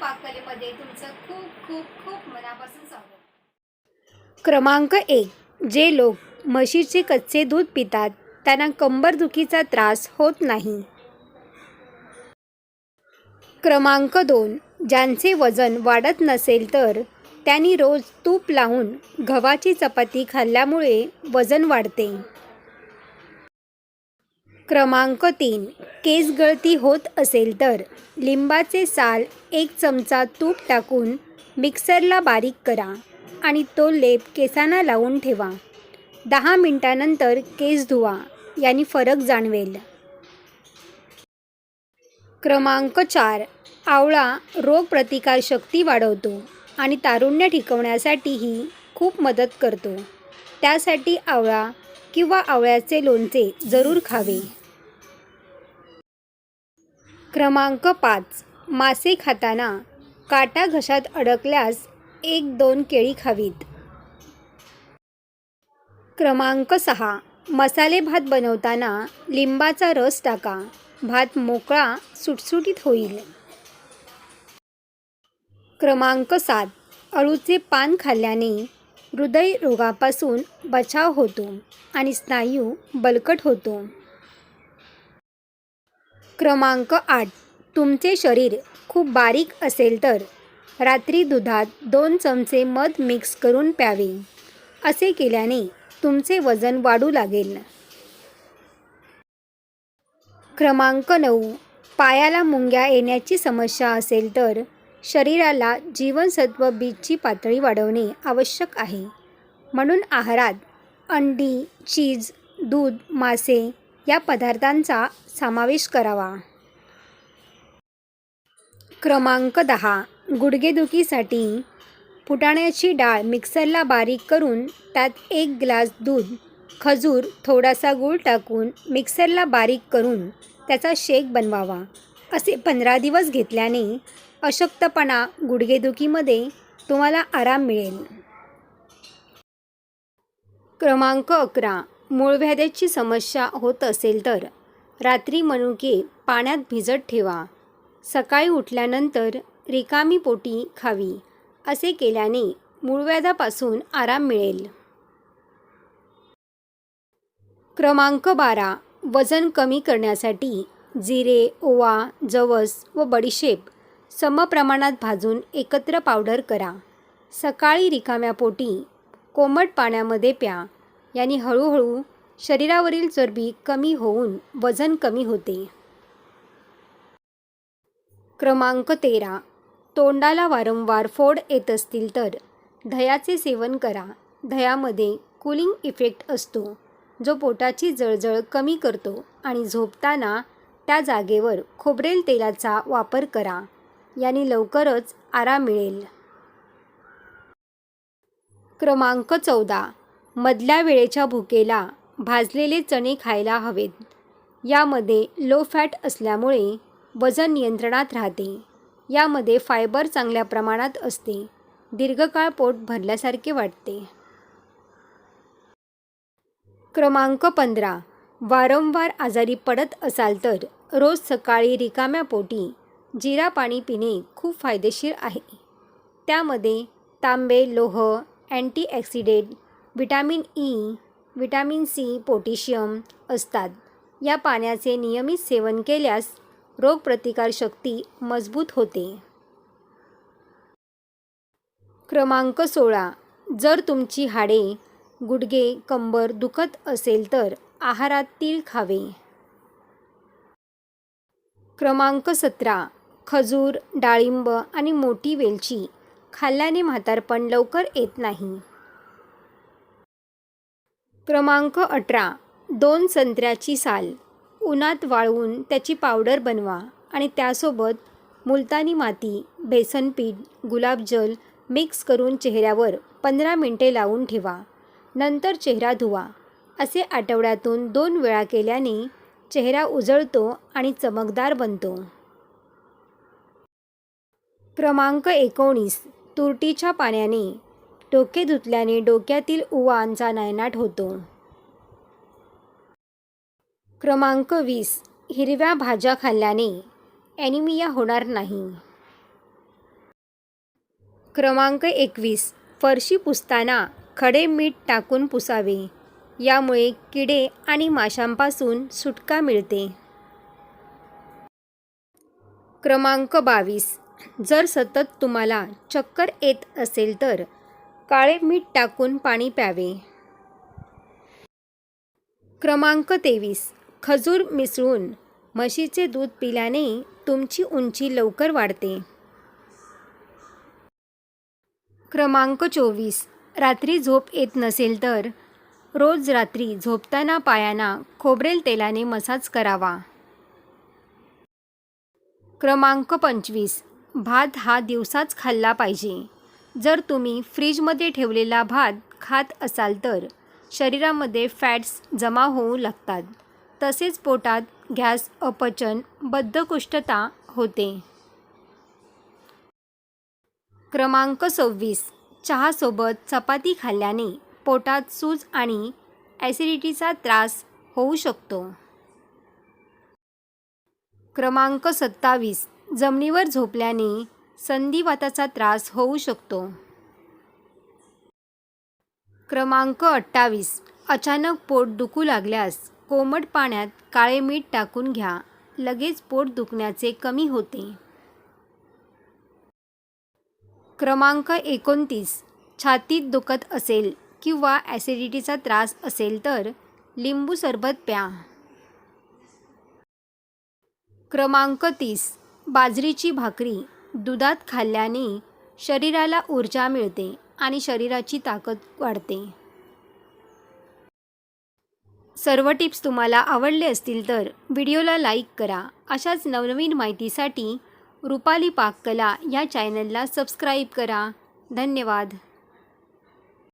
पाककलेमध्ये तुमचं खूप खूप खूप मनापासून स्वागत. क्रमांक एक. जे लोक म्हशीचे कच्चे दूध पितात त्यांना कंबरदुखीचा त्रास होत नाही. क्रमांक दोन. ज्यांचे वजन वाढत नसेल तर त्यांनी रोज तूप लावून गव्हाची चपाती खाल्ल्यामुळे वजन वाढते. क्रमांक तीन. केस गळती होत असेल तर लिंबाचे साल एक चमचा तूप टाकून मिक्सरला बारीक करा आणि तो लेप केसांना लावून ठेवा. दहा मिनटानंतर केस धुवा यांनी फरक जाणवेल. क्रमांक चार. आवळा रोगप्रतिकारशक्ती वाढवतो आणि तारुण्य टिकवण्यासाठीही खूप मदत करतो. त्यासाठी आवळा किंवा आवळ्याचे लोणचे जरूर खावे. क्रमांक पाच. मासे खाताना काटा घशात अडकल्यास एक दोन केळी खावीत. क्रमांक सहा. मसाले भात बनवताना लिंबाचा रस टाका. भात मोकळा सुटसुटीत होईल. क्रमांक सात. अळूचे पान खाल्ल्याने हृदयरोगापासून बचाव होतो आणि स्नायू बलकट होतो. क्रमांक आठ. तुमचे शरीर खूप बारीक असेल तर रात्री दुधात दोन चमचे मध मिक्स करून प्यावे. असे केल्याने तुमचे वजन वाढू लागेल. क्रमांक नऊ. पायाला मुंग्या येण्याची समस्या असेल तर शरीराला जीवनसत्व बीजची पातळी वाढवणे आवश्यक आहे. म्हणून आहारात अंडी चीज दूध मासे या पदार्थांचा समावेश करावा. क्रमांक दहा. गुडघेदुखीसाठी फुटाण्याची डाळ मिक्सरला बारीक करून त्यात एक ग्लास दूध खजूर थोडासा गूळ टाकून मिक्सरला बारीक करून त्याचा शेक बनवावा. असे पंधरा दिवस घेतल्याने अशक्तपणा गुडघेदुखीमध्ये तुम्हाला आराम मिळेल. क्रमांक अकरा. मूळव्याध्याची समस्या होत असेल तर रात्री मनुके पाण्यात भिजत ठेवा. सकाळी उठल्यानंतर रिकामी पोटी खावी असे केल्याने मूळव्याधापासून आराम मिळेल. क्रमांक बारा. वजन कमी करण्यासाठी जिरे ओवा जवस व बडीशेप समप्रमाणात भाजून एकत्र पावडर करा. सकाळी रिकाम्या पोटी कोमट पाण्यामध्ये प्या. यांनी हळूहळू शरीरावरील चरबी कमी होऊन वजन कमी होते. क्रमांक तेरा. तोंडाला वारंवार फोड येत असतील तर दह्याचे सेवन करा. दह्यामध्ये कूलिंग इफेक्ट असतो जो पोटाची जळजळ कमी करतो आणि झोपताना त्या जागेवर खोबरेल तेलाचा वापर करा. याने लवकरच आराम मिळेल. क्रमांक चौदा. मधल्या वेळेच्या भुकेला भाजलेले चणे खायला हवेत. यामध्ये लो फॅट असल्यामुळे वजन नियंत्रणात राहते. यामध्ये फायबर चांगल्या प्रमाणात असते. दीर्घकाळ पोट भरल्यासारखे वाटते. क्रमांक पंधरा. वारंवार आजारी पडत असाल तर रोज सकाळी रिकाम्या पोटी जिरा पाणी पिणे खूप फायदेशीर आहे. त्यामध्ये तांबे लोह antioxidant vitamin E vitamin C potassium असतात. या पाण्याचे नियमित सेवन केल्यास रोगप्रतिकारशक्ती मजबूत होते. क्रमांक सोळा. जर तुमची हाडे गुडघे कंबर दुखत असेल तर आहारात तीळ खावे. क्रमांक सतरा. खजूर डाळिंब आणि मोठी वेलची खाल्ल्याने म्हातारपण लवकर येत नाही. क्रमांक अठरा. दोन संत्र्याची साल. उन्हात वाळवून त्याची पावडर बनवा आणि त्यासोबत मुलतानी माती बेसन पीठ गुलाबजल मिक्स करून चेहऱ्यावर पंधरा मिनटे लावून ठेवा. नंतर चेहरा धुवा. असे आठवड्यातून दोन वेळा केल्याने चेहरा उजळतो आणि चमकदार बनतो. क्रमांक एकोणीस. तुरटीच्या पाण्याने डोके धुतल्याने डोक्यातील उवांचा नायनाट होतो. क्रमांक वीस. हिरव्या भाज्या खाल्ल्याने ॲनिमिया होणार नाही. क्रमांक एकवीस. फरशी पुसताना खडे मीठ टाकून पुसावे. यामुळे किडे आणि माशांपासून सुटका मिळते. क्रमांक बावीस. जर सतत तुम्हाला चक्कर येत असेल तर काळे मीठ टाकून पाणी प्यावे. क्रमांक तेवीस. खजूर मिसळून म्हशीचे दूध पिल्याने तुमची उंची लवकर वाढते. क्रमांक चोवीस. रात्री झोप येत नसेल तर रोज रात्री झोपताना पायांना खोबरेल तेलाने मसाज करावा. क्रमांक पंचवीस. भात हा दिवसाच खाल्ला पाहिजे. जर तुम्ही फ्रीजमध्ये ठेवलेला भात खात असाल तर शरीरामध्ये फॅट्स जमा होऊ लागतात. तसेच पोटात गॅस अपचन बद्धकोष्ठता होते. क्रमांक सव्वीस. चहासोबत चपाती खाल्ल्याने पोटात सूज आणि ॲसिडिटीचा त्रास होऊ शकतो. क्रमांक सत्तावीस. जमिनीवर झोपल्याने संधिवाताचा त्रास होऊ शकतो. क्रमांक अठ्ठावीस. अचानक पोट दुखू लागल्यास कोमट पाण्यात काळे मीठ टाकून घ्या. लगेच पोट दुखण्याचे कमी होते. क्रमांक एकोणतीस. छातीत दुखत असेल किंवा ॲसिडिटीचा त्रास असेल तर लिंबू सरबत प्या. क्रमांक तीस. बाजरीची भाकरी. दुधात खाल्ल्याने शरीराला ऊर्जा मिळते आणि शरीराची ताकद वाढते. सर्व टिप्स तुम्हाला आवडले असतील तर व्हिडिओला लाईक करा. अशाच नवनवीन माहितीसाठी रुपाली पाककला या चॅनलला सबस्क्राईब करा. धन्यवाद.